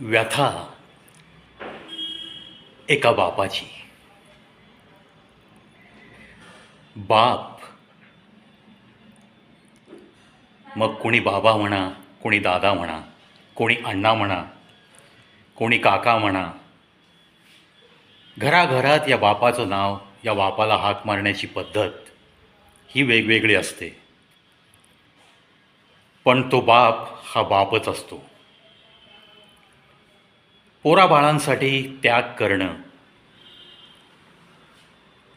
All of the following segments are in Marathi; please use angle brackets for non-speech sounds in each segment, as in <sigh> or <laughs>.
व्यथा एका बापाची. बाप मग कोणी बाबा म्हणा कोणी दादा म्हणा कोणी अण्णा म्हणा कोणी काका म्हणा घराघरात या बापाचं नाव या बापाला हाक मारण्याची पद्धत ही वेगवेगळी असते. पण तो बाप हा बापच असतो. पोराबाळांसाठी त्याग करणं.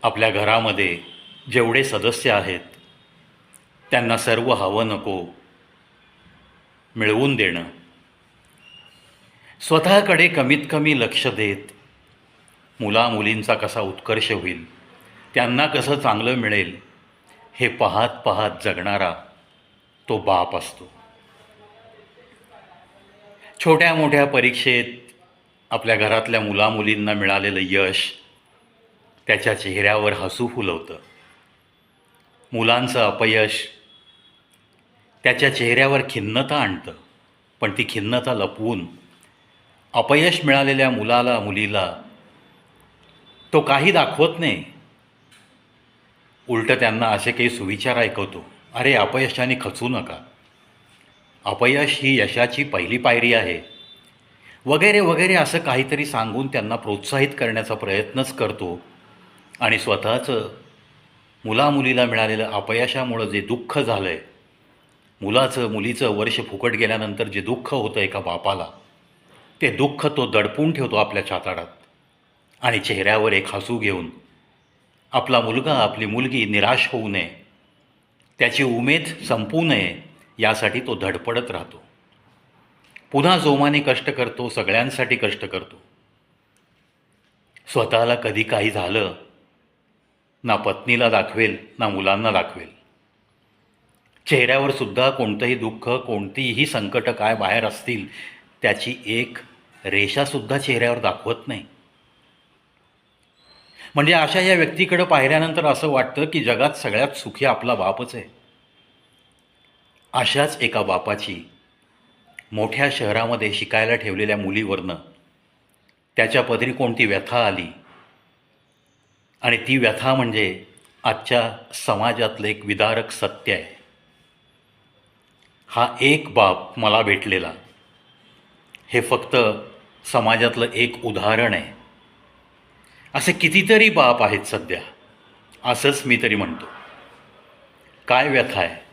आपल्या घरामध्ये जेवढे सदस्य आहेत त्यांना सर्व हवं नको मिळवून देणं. स्वतःकडे कमीत कमी लक्ष देत मुलामुलींचा कसा उत्कर्ष होईल त्यांना कसं चांगलं मिळेल हे पाहत पाहत जगणारा तो बाप असतो. छोट्या मोठ्या परीक्षेत आपल्या घरातल्या मुलामुलींना मिळालेलं यश त्याच्या चेहऱ्यावर हसू फुलवतं. मुलांचं अपयश त्याच्या चेहऱ्यावर खिन्नता आणतं. पण ती खिन्नता लपवून अपयश मिळालेल्या मुलाला मुलीला तो काही दाखवत नाही. उलटं त्यांना असे काही सुविचार ऐकवतो. अरे अपयशाने खचू नका. अपयश ही यशाची पहिली पायरी आहे. वगैरे वगैरे असं काहीतरी सांगून त्यांना प्रोत्साहित करण्याचा प्रयत्नच करतो. आणि स्वतःचं मुलामुलीला मिळालेलं अपयशामुळं जे दुःख झालं आहे मुलाचं मुलीचं वर्ष फुकट गेल्यानंतर जे दुःख होतं एका बापाला ते दुःख तो दडपून ठेवतो आपल्या छाताडात. आणि चेहऱ्यावर एक हसू घेऊन आपला मुलगा आपली मुलगी निराश होऊ नये त्याची उमेद संपू नये यासाठी तो धडपडत राहतो. पुन्हा जोमाने कष्ट करतो सगळ्यांसाठी कष्ट करतो. स्वतःला कधी काही झालं ना पत्नीला दाखवेल ना मुलांना दाखवेल. चेहऱ्यावर सुद्धा कोणतंही दुःख कोणतीही संकट काय बाहेर असतील त्याची एक रेषासुद्धा चेहऱ्यावर दाखवत नाही. म्हणजे अशा या व्यक्तीकडं पाहिल्यानंतर असं वाटतं की जगात सगळ्यात सुखी आपला बापच आहे. अशाच एका बापाची मोठ्या शहरामध्ये शिकायला ठेवलेल्या मुलीवरनं त्याच्या पदरी कोणती व्यथा आली? आणि ती व्यथा म्हणजे आजच्या समाजातलं एक विदारक सत्य आहे. हा एक बाप मला भेटलेला. हे फक्त समाजातलं एक उदाहरण आहे. असे कितीतरी बाप आहेत सध्या. असंच मी तरी म्हणतो. काय व्यथा आहे?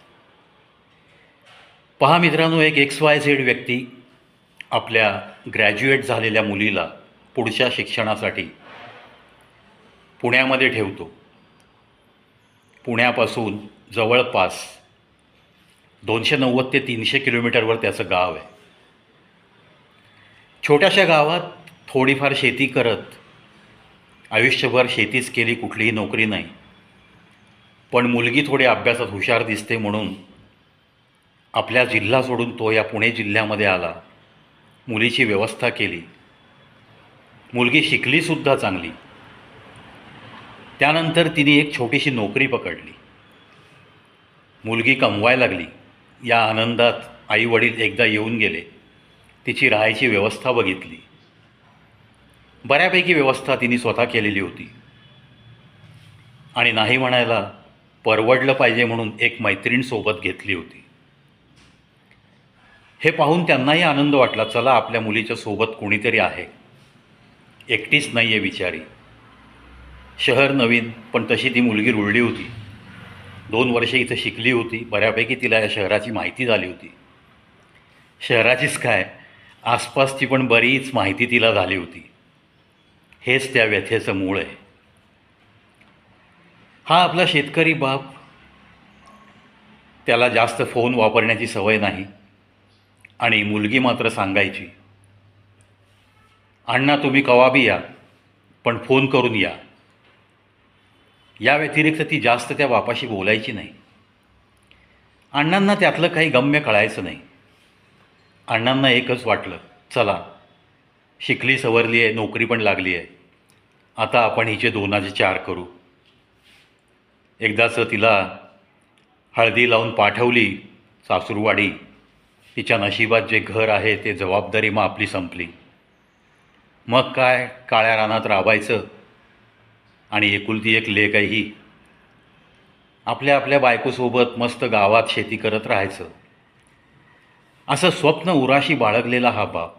पहा मित्रांनो एक एक्स वाय झेड व्यक्ती आपल्या ग्रॅज्युएट झालेल्या मुलीला पुढच्या शिक्षणासाठी पुण्यामध्ये ठेवतो. पुण्यापासून जवळपास दोनशे नव्वद ते तीनशे किलोमीटरवर त्याचं गाव आहे. छोट्याशा गावात थोडीफार शेती करत आयुष्यभर शेतीच केली कुठलीही नोकरी नाही. पण मुलगी थोडी अभ्यासात हुशार दिसते म्हणून आपल्या जिल्हा सोडून तो या पुणे जिल्ह्यामध्ये आला. मुलीची व्यवस्था केली. मुलगी शिकलीसुद्धा चांगली. त्यानंतर तिने एक छोटीशी नोकरी पकडली. मुलगी कमवायला लागली. या आनंदात आई वडील एकदा येऊन गेले. तिची राहायची व्यवस्था बघितली. बऱ्यापैकी व्यवस्था तिने स्वतः केलेली होती. आणि नाही म्हणायला परवडलं पाहिजे म्हणून एक मैत्रीण सोबत घेतली होती. हे पाहून त्यांनाही आनंद वाटला चला आपल्या मुलीच्या सोबत कोणीतरी आहे. एकटीच नाही आहे बिचारी. शहर नवीन पण तशी ती मुलगी रुळली होती. दोन वर्षे इथं शिकली होती बऱ्यापैकी तिला या शहराची माहिती झाली होती. शहराचीच काय आसपासची पण बरीच माहिती तिला झाली होती. हेच त्या व्यथेचं मूळ आहे. हा आपला शेतकरी बाप त्याला जास्त फोन वापरण्याची सवय नाही. आणि मुलगी मात्र सांगायची अण्णा तुम्ही कवाबी या पण फोन करून या. या व्यतिरिक्त ती जास्त त्या बापाशी बोलायची नाही. अण्णांना त्यातलं काही गम्य कळायचं नाही. अण्णांना एकच वाटलं चला शिकली सवरली आहे नोकरी पण लागली आहे. आता आपण हिचे दोनाचे चार करू. एकदाचं तिला हळदी लावून पाठवली सासूरवाडी. तिच्या नशिबात जे घर आहे ते जबाबदारी मग आपली संपली. मग काय काळ्या रानात राबायचं? आणि एकुलती एक लेक आहे ही आपल्या आपल्या बायकोसोबत मस्त गावात शेती करत राहायचं. असं स्वप्न उराशी बाळगलेला हा बाप.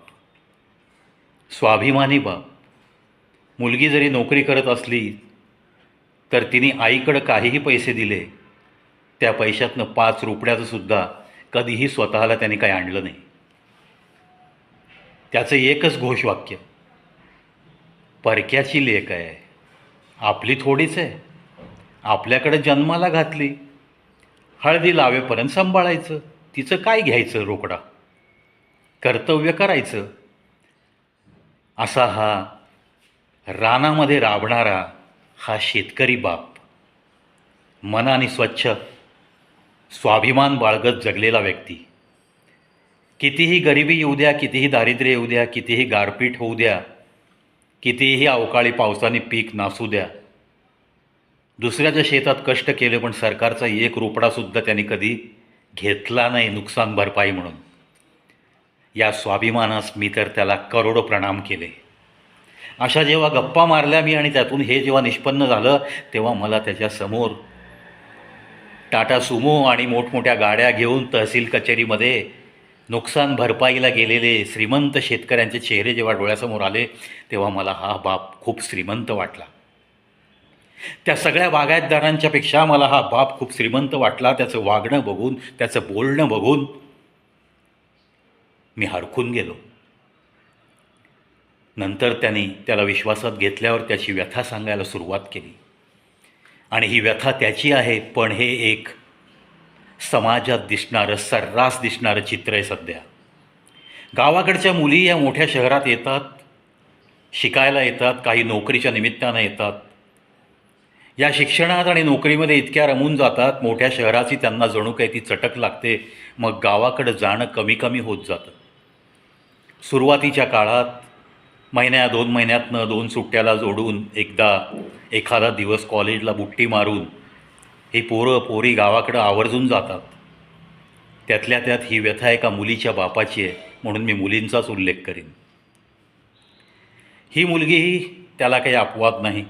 स्वाभिमानी बाप. मुलगी जरी नोकरी करत असली तर तिने आईकडं काहीही पैसे दिले त्या पैशातनं पाच रुपयाचं सुद्धा कधीही स्वतःला त्याने काही आणलं नाही. त्याचं एकच घोषवाक्य परक्याची लेख आहे आपली थोडीच आहे आपल्याकडे जन्माला घातली हळदी लावेपर्यंत सांभाळायचं तिचं काय घ्यायचं रोकडा? कर्तव्य करायचं. असा हा रानामध्ये राबणारा हा शेतकरी बाप मनाने स्वच्छ स्वाभिमान बाळगत जगलेला व्यक्ती. कितीही गरिबी येऊ द्या कितीही दारिद्र्य येऊ द्या कितीही गारपीट होऊ द्या कितीही अवकाळी पावसाने पीक नासू द्या. दुसऱ्याच्या शेतात कष्ट केले पण सरकारचा एक रुपडासुद्धा त्यांनी कधी घेतला नाही नुकसान भरपाई म्हणून. या स्वाभिमानास मी तर त्याला करोडो प्रणाम केले. अशा जेव्हा गप्पा मारल्या मी आणि त्यातून हे जेव्हा निष्पन्न झालं तेव्हा मला त्याच्यासमोर टाटा सुमो आणि मोठमोठ्या गाड्या घेऊन तहसील कचेरीमध्ये नुकसान भरपाईला गेलेले श्रीमंत शेतकऱ्यांचे चेहरे जेव्हा डोळ्यासमोर आले तेव्हा मला हा बाप खूप श्रीमंत वाटला. त्या सगळ्या बागायतदारांच्यापेक्षा मला हा बाप खूप श्रीमंत वाटला. त्याचं वागणं बघून त्याचं बोलणं बघून मी हरखून गेलो. नंतर त्यांनी त्याला विश्वासात घेतल्यावर त्याची व्यथा सांगायला सुरुवात केली. आणि ही व्यथा त्याची आहे पण हे एक समाजात दिसणारं सर्रास दिसणारं चित्र आहे सध्या. गावाकडच्या मुली या मोठ्या शहरात येतात शिकायला येतात काही नोकरीच्या निमित्तानं येतात. या शिक्षणात आणि नोकरीमध्ये इतक्या रमून जातात मोठ्या शहराची त्यांना जणू काही ती चटक लागते मग गावाकडं जाणं कमी कमी होत जातं. सुरुवातीच्या काळात महिन्या दोन महिन्यातनं दोन सुट्ट्याला जोडून एकदा एखादा दिवस कॉलेजला बुट्टी मारून ही पोरं पोरी गावाकडं आवर्जून जातात. त्यातल्या त्यात ही व्यथा एका मुलीच्या बापाची आहे म्हणून मी मुलींचाच उल्लेख करीन. ही मुलगीही त्याला काही अपवाद नाही.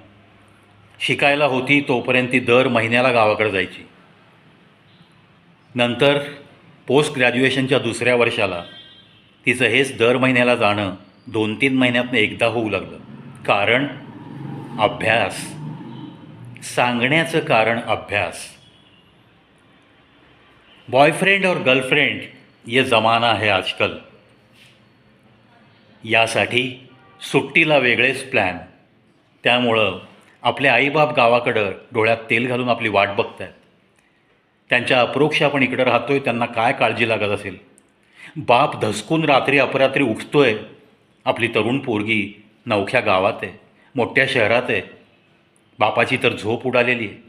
शिकायला होती तोपर्यंत ती दर महिन्याला गावाकडे जायची. नंतर पोस्ट ग्रॅज्युएशनच्या दुसऱ्या वर्षाला तिचं हेच दर महिन्याला जाणं दोन तीन महिन्यातनं एकदा होऊ लागलं. कारण अभ्यास. सांगण्याचं कारण अभ्यास. बॉयफ्रेंड और गर्लफ्रेंड ये ज़माना है आजकल. यासाठी सुट्टीला वेगळेच प्लॅन त्यामुळं आपले आईबाप गावाकडं डोळ्यात तेल घालून आपली वाट बघत आहेत त्यांच्या अप्रोक्ष आपण इकडं राहतोय त्यांना काय काळजी लागत असेल? बाप धसकून रात्री अपरात्री उठतोय आपली तरुण पोरगी नवख्या गावात आहे मोठ्या शहरात आहे. बापाची तर झोप उडालेली आहे.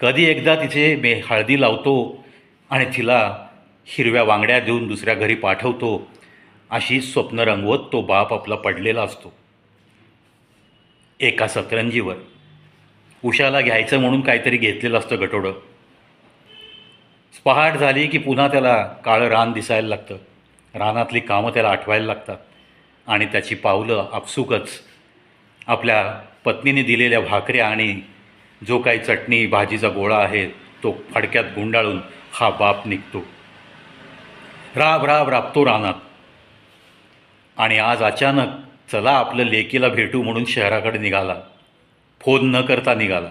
कधी एकदा तिचे मे हळदी लावतो आणि तिला हिरव्या वांगड्या देऊन दुसऱ्या घरी पाठवतो अशी स्वप्न रंगवत तो बाप आपला पडलेला असतो. एका सतरंजीवर उशाला घ्यायचं म्हणून काहीतरी घेतलेलं असतं गटोडं. पहाट झाली की पुन्हा त्याला काळं रान दिसायला लागतं. रानातली कामं त्याला आठवायला लागतात. आणि त्याची पावलं आपसुकच आपल्या पत्नीने दिलेल्या भाकऱ्या आणि जो काही चटणी भाजीचा गोळा आहे तो फडक्यात गुंडाळून हा बाप निघतो. राब राब राबतो रानात. आणि आज अचानक चला आपलं लेकीला भेटू म्हणून शहराकडे निघाला. फोन न करता निघाला.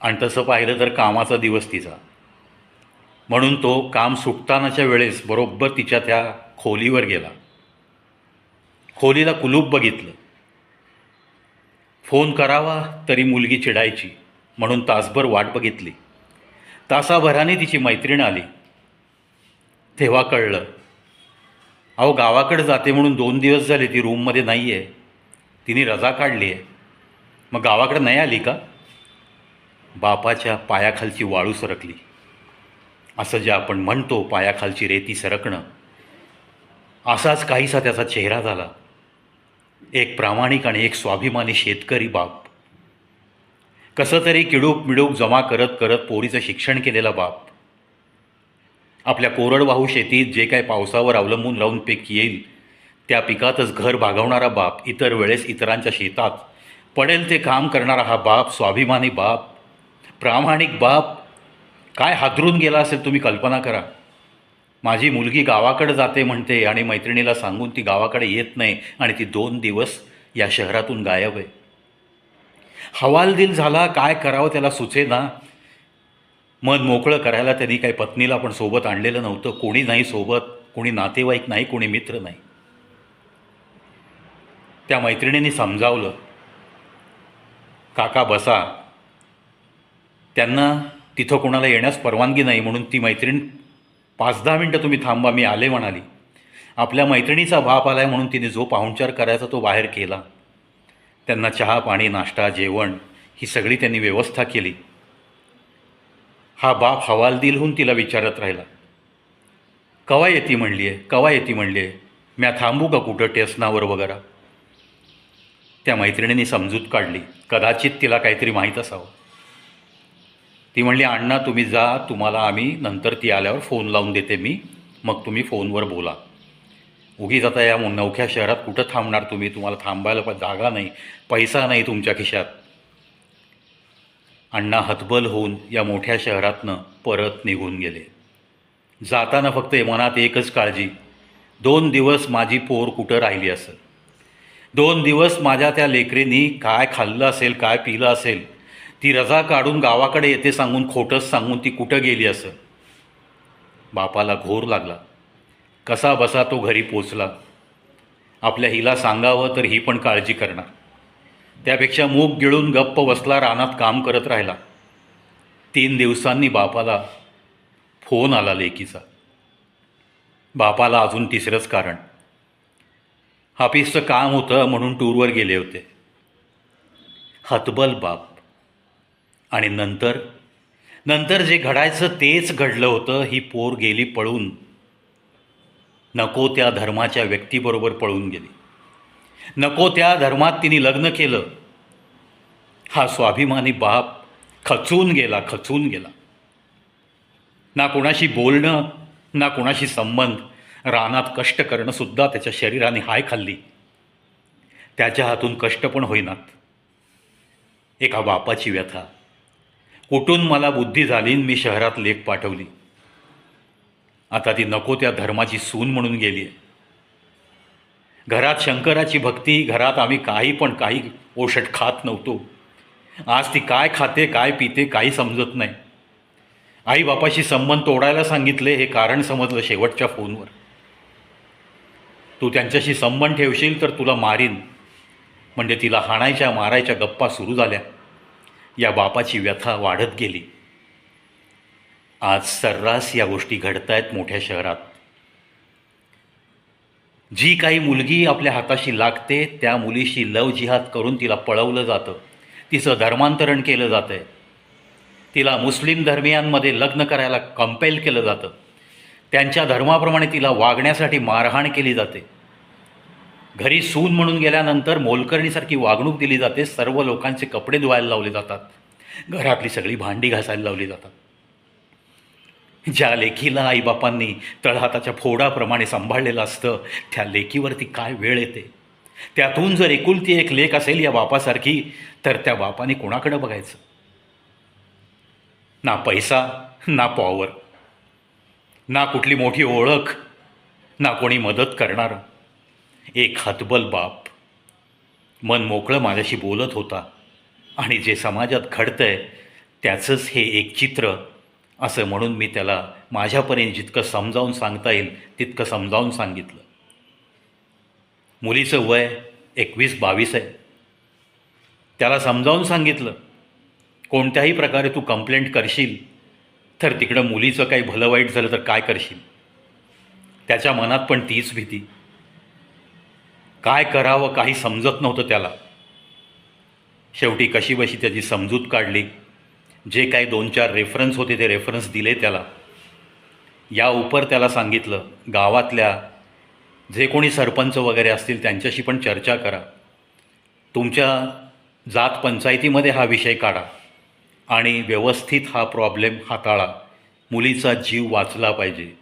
आणि तसं पाहिलं तर कामाचा दिवस तिचा. म्हणून तो काम सुटतानाच्या वेळेस बरोबर तिच्या त्या खोलीवर गेला. खोलीला कुलूप बघितलं. फोन करावा तरी मुलगी चिडायची म्हणून तासभर वाट बघितली. तासाभराने तिची मैत्रीण आली. तेव्हा कळलं अहो गावाकडे जाते म्हणून दोन दिवस झाले ती रूममध्ये नाही आहे तिने रजा काढली आहे. मग गावाकडे नाही आली का? बापाच्या पायाखालची वाळू सरकली. असं जे आपण म्हणतो पायाखालची रेती सरकणं असाच काहीसा त्याचा चेहरा झाला. एक प्रामाणिक आणि एक स्वाभिमानी शेतकरी बाप. कसं तरी किडूक मिडूक जमा करत करत पोरीचं शिक्षण केलेला बाप. आपल्या कोरडवाहू शेतीत जे काही पावसावर अवलंबून राहून पीक येईल त्या पिकातच घर भागवणारा बाप इतर वेळेस इतरांच्या शेतात पडेल ते काम करणारा हा बाप स्वाभिमानी बाप प्रामाणिक बाप. काय हादरून गेला असेल तुम्ही कल्पना करा. माझी मुलगी गावाकडे जाते म्हणते आणि मैत्रिणीला सांगून ती गावाकडे येत नाही आणि ती दोन दिवस या शहरातून गायब आहे. हवालदिल झाला काय करावं त्याला सुचे ना मन मोकळं करायला त्यांनी काही पत्नीला पण सोबत आणलेलं नव्हतं. कोणी नाही सोबत कोणी नातेवाईक नाही कोणी मित्र नाही. त्या मैत्रिणींनी समजावलं काका बसा. त्यांना तिथं कोणाला येण्यास परवानगी नाही म्हणून ती मैत्रीण पाच दहा मिनटं तुम्ही थांबा मी आले म्हणाली. आपल्या मैत्रिणीचा बाप आलाय म्हणून तिने जो पाहुणचार करायचा तो बाहेर केला. त्यांना चहा पाणी नाश्ता जेवण ही सगळी त्यांनी व्यवस्था केली. हा बाप हवालदिलहून तिला विचारत राहिला. कवा येते म्हणली आहे कवा येते म्हणली आहे म्या थांबू का कुठं टेसनावर वगैरे? त्या मैत्रिणींनी समजूत काढली. कदाचित तिला काहीतरी माहीत असावं. ती म्हणली अण्णा तुम्ही जा तुम्हाला आम्ही नंतर ती आल्यावर फोन लावून देते मी. मग तुम्ही फोनवर बोला. उगीच आता या नवख्या शहरात कुठं थांबणार तुम्ही? तुम्हाला थांबायला पण जागा नाही पैसा नाही तुमच्या खिशात. अण्णा हतबल होऊन या मोठ्या शहरातनं परत निघून गेले. जाताना फक्त मनात एकच काळजी दोन दिवस माझी पोर कुठं राहिली असेल? दोन दिवस माझ्या त्या लेकरीनी काय खाल्लं असेल काय पिलं असेल? ती रजा काढून गावाकडे येते सांगून खोटंच सांगून ती कुठं गेली असं? बापाला घोर लागला. कसा बसा तो घरी पोचला. आपल्या हिला सांगावं तर ही पण काळजी करणार. त्यापेक्षा मूग गिळून गप्प बसला रानात काम करत राहिला. तीन दिवसांनी बापाला फोन आला लेकीचा. बापाला अजून तिसरंच कारण. हाफिसचं काम होतं म्हणून टूरवर गेले होते. हतबल बाप. आणि नंतर? नंतर जे घडायचं तेच घडलं होतं ही पोर गेली पळून. नको त्या धर्माच्या व्यक्तीबरोबर पळून गेली. नको त्या धर्मात तिने लग्न केलं. हा स्वाभिमानी बाप खचून गेला खचून गेला. ना कोणाशी बोलणं ना कोणाशी संबंध रानात कष्ट करणं सुद्धा त्याच्या शरीराने हाय खाल्ली. त्याच्या हातून कष्ट पण होईनात. एका बापाची व्यथा. कुठून मला बुद्धी झाली मी शहरात लेख पाठवली. आता ती नको त्या धर्माची सून म्हणून गेली आहे. घरात शंकराची भक्ती घरात आम्ही काही पण काही ओषट खात नव्हतो. आज ती काय खाते काय पिते काही समजत नाही. आई बापाशी संबंध तोडायला सांगितले हे कारण समजलं शेवटच्या फोनवर. तू त्यांच्याशी संबंध ठेवशील तर तुला मारीन. म्हणजे तिला हाणायच्या मारायच्या गप्पा सुरू झाल्या. या बापाची व्यथा वाढत गेली. आज सर्रास या गोष्टी घडत आहेत मोठ्या शहरात. जी काही मुलगी आपल्या हाताशी लागते त्या मुलीशी लव जिहाद करून तिला पळवलं जातं. तिचं धर्मांतरण केलं जातं आहे तिला मुस्लिम धर्मियांमध्ये लग्न करायला कंपेल केलं जातं. त्यांच्या धर्माप्रमाणे तिला वागण्यासाठी मारहाण केली जाते. घरी सून म्हणून गेल्यानंतर मोलकरणीसारखी वागणूक दिली जाते सर्व लोकांचे कपडे धुवायला लावले जातात घरातली सगळी भांडी घासायला लावली जातात. ज्या लेखीला आईबापांनी तळहाताच्या फोडाप्रमाणे सांभाळलेलं असतं त्या लेखीवरती काय वेळ येते? त्यातून जर एकुलती एक लेख असेल या बापासारखी तर त्या बापाने कोणाकडं बघायचं? ना पैसा ना पॉवर ना कुठली मोठी ओळख ना कोणी मदत करणारं. एक हतबल बाप. मन मोकळं माझ्याशी बोलत होता. आणि जे समाजात घडतंय त्याचंच हे एक चित्र. असं म्हणून मी त्याला माझ्यापर्यंत जितकं समजावून सांगता येईल तितकं समजावून सांगितलं. मुलीचं वय एकवीस बावीस आहे. त्याला समजावून सांगितलं. कोणत्याही प्रकारे तू कंप्लेंट करशील तर तिकडं मुलीचं काही भलं वाईट झालं तर काय करशील? त्याच्या मनात पण तीच भीती. काय करावं काही समजत नव्हतं त्याला. शेवटी कशी बशी त्याची समजूत काढली. जे काही दोन चार रेफरन्स होते ते रेफरन्स दिले त्याला. या उपर त्याला सांगितलं गावातल्या जे कोणी सरपंच वगैरे असतील त्यांच्याशी पण चर्चा करा. तुमच्या जात पंचायतीमध्ये हा विषय काढा आणि व्यवस्थित हा प्रॉब्लेम हाताळा. मुलीचा जीव वाचला पाहिजे.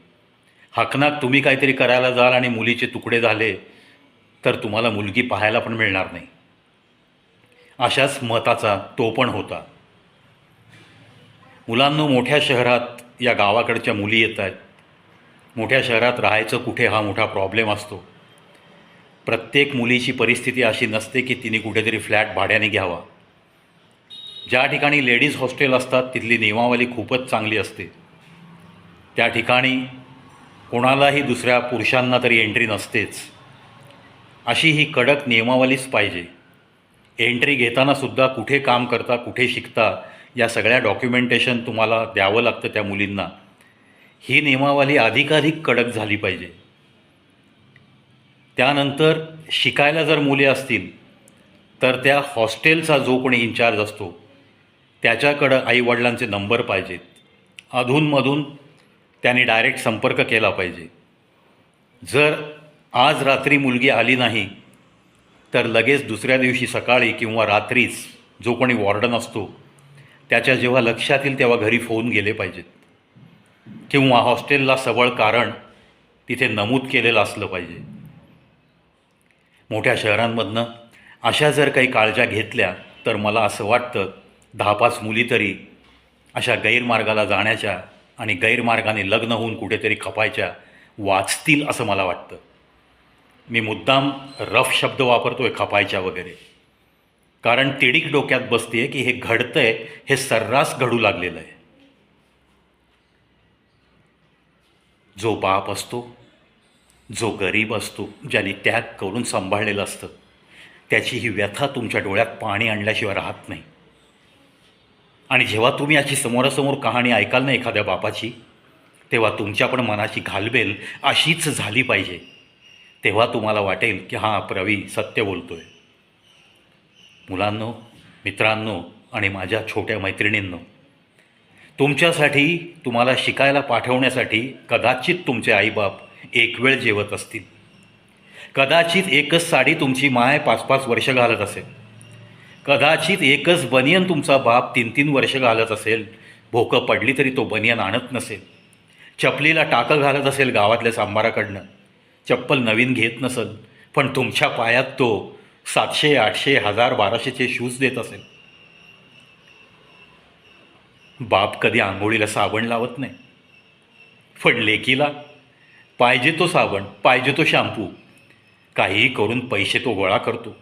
हकनाक तुम्ही काहीतरी करायला जाल आणि मुलीचे तुकडे झाले तर तुम्हाला मुलगी पाहायला पण मिळणार नाही. अशाच मताचा तो पण होता. मुलांनो मोठ्या शहरात या गावाकडच्या मुली येत आहेत. मोठ्या शहरात राहायचं कुठे हा मोठा प्रॉब्लेम असतो. प्रत्येक मुलीची परिस्थिती अशी नसते की तिने कुठेतरी फ्लॅट भाड्याने घ्यावा. ज्या ठिकाणी लेडीज हॉस्टेल असतात तिथली नियमावली खूपच चांगली असते. त्या ठिकाणी कोणालाही दुसऱ्या पुरुषांना तरी एंट्री नसतेच. अशी ही कडक नियमावलीच पाहिजे. एंट्री घेतानासुद्धा कुठे काम करता कुठे शिकता या सगळ्या डॉक्युमेंटेशन तुम्हाला द्यावं लागतं त्या मुलींना. ही नियमावली अधिकाधिक कडक झाली पाहिजे. त्यानंतर शिकायला जर मुली असतील तर त्या हॉस्टेलचा जो कोणी इन्चार्ज असतो त्याच्याकडं आईवडिलांचे नंबर पाहिजेत. अधूनमधून त्यांनी डायरेक्ट संपर्क केला पाहिजे. जर आज रात्री मुलगी आली नाही तर लगेच दुसऱ्या दिवशी सकाळी किंवा रात्रीच जो कोणी वॉर्डन असतो त्याच्या जेव्हा लक्षात येईल तेव्हा घरी फोन गेले पाहिजेत. किंवा हॉस्टेलला सबळ कारण तिथे नमूद केलेलं असलं पाहिजे. मोठ्या शहरांमधनं अशा जर काही काळज्या घेतल्या तर मला असं वाटतं दहा पाच मुली तरी अशा गैरमार्गाला जाण्याच्या आणि गैरमार्गाने लग्न होऊन कुठेतरी खपायच्या वाचतील असं मला वाटतं. मी मुद्दाम रफ शब्द वापरतोय खपायच्या वगैरे. कारण तिडीक डोक्यात बसते की हे घडतंय हे सर्रास घडू लागलेलं आहे. जो बाप असतो जो गरीब असतो ज्याने त्याग करून सांभाळलेलं असतं त्याची ही व्यथा तुमच्या डोळ्यात पाणी आणल्याशिवाय राहत नाही. आणि जेव्हा तुम्ही याची समोरासमोर कहाणी ऐकाल ना एखाद्या बापाची तेव्हा तुमच्या पण मनाची घालबेल अशीच झाली पाहिजे. तेव्हा तुम्हाला वाटेल की हां प्रवी सत्य बोलतो आहे मुलांनो मित्रांनो आणि माझ्या छोट्या मैत्रिणींनो तुमच्यासाठी तुम्हाला शिकायला पाठवण्यासाठी कदाचित तुमचे आईबाप एक वेळ जेवत असतील. कदाचित एकच साडी तुमची माय पाच पाच वर्ष घालत असेल. कदाचित एकच बनियन तुमचा बाप तीन तीन वर्ष घालत असेल. भोकं पडली तरी तो बनियन आणत नसेल. चपलीला टाकं घालत असेल गावातल्या सांबाराकडनं. चप्पल नवीन घेत नसेल पण तुमच्या पायात तो सातशे आठशे हजार बाराशेचे शूज देत असेल. बाप कधी आंघोळीला साबण लावत नाही. पण लेकीला पाहिजे तो साबण पाहिजे तो शॅम्पू काहीही करून पैसे तो गोळा करतो.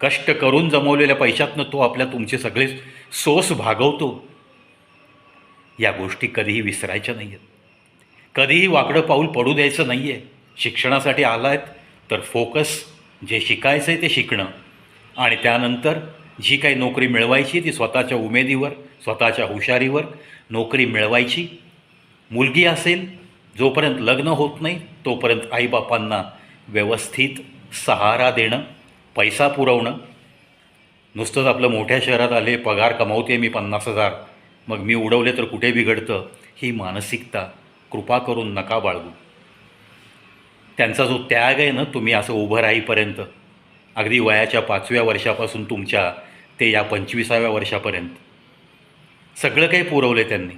कष्ट करून जमवलेल्या पैशातनं तो आपल्या तुमचे सगळे सोस भागवतो. या गोष्टी कधीही विसरायच्या नाही आहेत कधीही वाकडं पाऊल पडू द्यायचं नाही आहे शिक्षणासाठी आला आहेत तर फोकस जे शिकायचं आहे ते शिकणं. आणि त्यानंतर जी काही नोकरी मिळवायची ती स्वतःच्या उमेदीवर स्वतःच्या हुशारीवर नोकरी मिळवायची. मुलगी असेल जोपर्यंत लग्न होत नाही तोपर्यंत आईबापांना व्यवस्थित सहारा देणं पैसा पुरवणं. नुसतंच आपलं मोठ्या शहरात आले पगार कमावते मी पन्नास हजार. मग मी उडवले तर कुठे बिघडतं? ही मानसिकता. कृपा करून नका बाळगू. त्यांचा जो त्याग आहे ना तुम्ही असं उभं राहीपर्यंत अगदी वयाच्या पाचव्या वर्षापासून तुमच्या ते या पंचवीसाव्या वर्षापर्यंत सगळं काही पुरवलं आहे त्यांनी.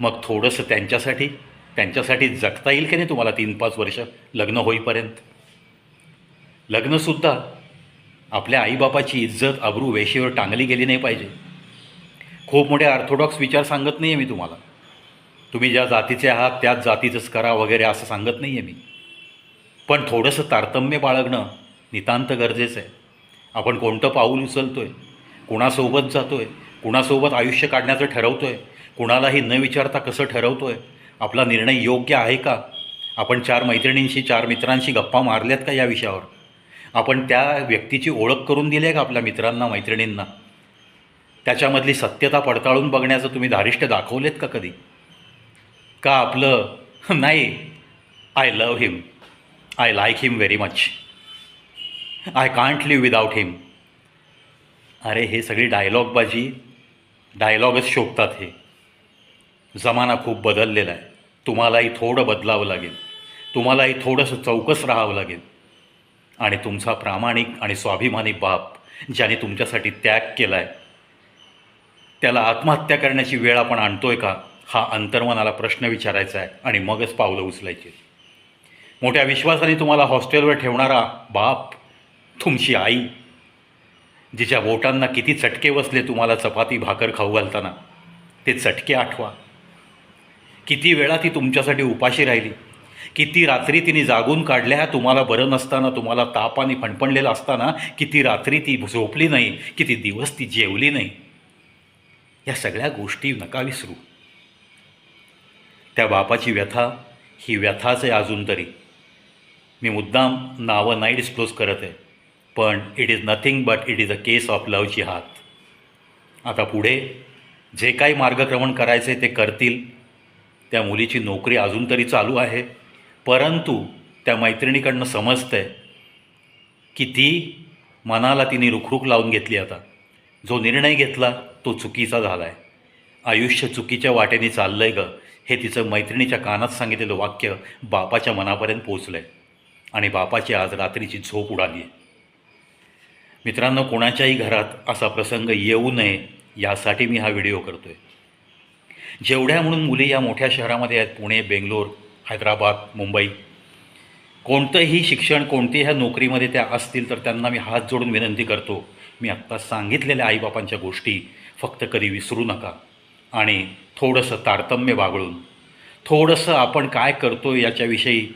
मग थोडंसं त्यांच्यासाठी त्यांच्यासाठी जगता येईल की नाही तुम्हाला तीन पाच वर्ष लग्न होईपर्यंत? लग्नसुद्धा आपल्या आईबापाची इज्जत अब्रू वेशीवर टांगली गेली नाही पाहिजे. खूप मोठे ऑर्थोडॉक्स विचार सांगत नाही आहे मी तुम्हाला. तुम्ही ज्या जातीचे आहात त्याच जातीचंच करा वगैरे असं सांगत नाही आहे मी. पण थोडंसं तारतम्य बाळगणं नितांत गरजेचं आहे. आपण कोणतं पाऊल उचलतो आहे कुणासोबत जातो आहे कुणासोबत आयुष्य काढण्याचं ठरवतो आहे कुणालाही न विचारता कसं ठरवतो आहे आपला निर्णय योग्य आहे का? आपण चार मैत्रिणींशी चार मित्रांशी गप्पा मारल्यात का या विषयावर? आपण त्या व्यक्तीची ओळख करून दिली आहे का आपल्या मित्रांना मैत्रिणींना? त्याच्यामधली सत्यता पडताळून बघण्याचं तुम्ही धारिष्ट दाखवलेत का कधी? का आपलं <laughs> नाही I love him I like him very much I can't live without him अरे हे सगळी डायलॉगबाजी डायलॉगच शोभतात हे. जमाना खूप बदललेला आहे. तुम्हालाही थोडं बदलावं लागेल. तुम्हालाही थोडंसं चौकस राहावं लागेल. आणि तुमचा प्रामाणिक आणि स्वाभिमानी बाप ज्याने तुमच्यासाठी त्याग केला आहे त्याला आत्महत्या करण्याची वेळ आपण आणतोय का? हा अंतर्मनाला प्रश्न विचारायचा आहे आणि मगच पावलं उचलायची मोठ्या विश्वासाने तुम्हाला हॉस्टेलवर ठेवणारा बाप तुमची आई जिच्या बोटांना किती चटके बसले तुम्हाला चपाती भाकर खाऊ घालताना ते चटके आठवा. किती वेळा ती तुमच्यासाठी उपाशी राहिली. किती रात्री तिने जागून काढल्या तुम्हाला बरं नसताना तुम्हाला तापाने फणफणलेलं असताना किती रात्री ती झोपली नाही किती दिवस ती जेवली नाही. या सगळ्या गोष्टी नका विसरू. त्या बापाची व्यथा ही व्यथाच आहे अजून तरी. मी मुद्दाम नावं नाही डिस्क्लोज करत आहे. पण it is nothing but it is a case of love जिहाद आता पुढे जे काही मार्गक्रमण करायचे ते करतील. त्या मुलीची नोकरी अजून तरी चालू आहे. परंतु त्या मैत्रिणीकडनं समजतंय की ती मनाला तिने रुखरुख लावून घेतली आता. जो निर्णय घेतला तो चुकीचा झाला आहे आयुष्य चुकीच्या वाटेने चाललं आहे गं. हे तिचं मैत्रिणीच्या कानात सांगितलेलं वाक्य बापाच्या मनापर्यंत पोचलं आहे आणि बापाची आज रात्रीची झोप उडाली. आहे मित्रांनो कोणाच्याही घरात असा प्रसंग येऊ नये यासाठी मी हा व्हिडिओ करतो आहे जेवढ्या म्हणून मुली या मोठ्या शहरामध्ये आहेत पुणे बेंगलोर हैदराबाद मुंबई कोणतंही शिक्षण कोणत्याही ह्या नोकरीमध्ये त्या असतील तर त्यांना मी हात जोडून विनंती करतो मी आत्ता सांगितलेल्या आईबापांच्या गोष्टी फक्त कधी विसरू नका. आणि थोडंसं तारतम्य बागळून थोडंसं आपण काय करतो याच्याविषयी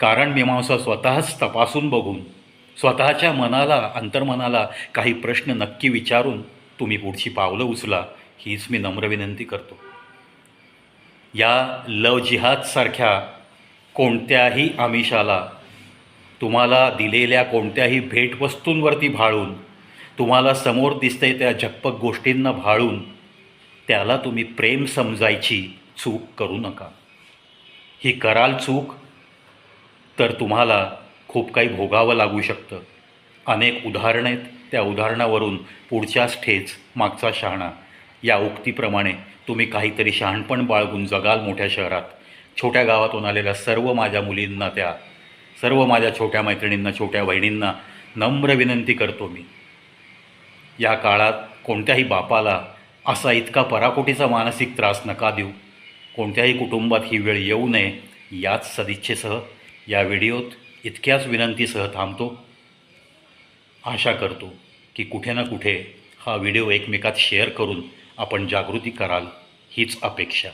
कारण मीमांसा स्वतःच तपासून बघून स्वतःच्या मनाला अंतर्मनाला काही प्रश्न नक्की विचारून तुम्ही पुढची पावलं उचला हीच मी नम्र विनंती करतो. या लव जिहादसारख्या कोणत्याही आमिषाला तुम्हाला दिलेल्या कोणत्याही भेटवस्तूंवरती भाळून तुम्हाला समोर दिसते त्या झकपक गोष्टींना भाळून त्याला तुम्ही प्रेम समजायची चूक करू नका. ही कराल चूक तर तुम्हाला खूप काही भोगावं लागू शकतं. अनेक उदाहरणं आहेत. त्या उदाहरणावरून पुढच्याच ठेच मागचा शहाणा. या उक्तीप्रमाणे तुम्ही काहीतरी शहाणपण बाळगून जगाल मोठ्या शहरात. छोट्या गावातून आलेल्या सर्व माझ्या मुलींना त्या सर्व माझ्या छोट्या मैत्रिणींना छोट्या बहिणींना नम्र विनंती करतो मी. या काळात कोणत्याही बापाला असा इतका पराकोटीचा मानसिक त्रास नका देऊ. कोणत्याही कुटुंबात ही वेळ येऊ नये याच सदिच्छेसह या व्हिडिओत इतक्याच विनंतीसह थांबतो. आशा करतो की कुठे ना कुठे हा व्हिडिओ एकमेकात शेअर करून आपण जागृती कराल हीच अपेक्षा.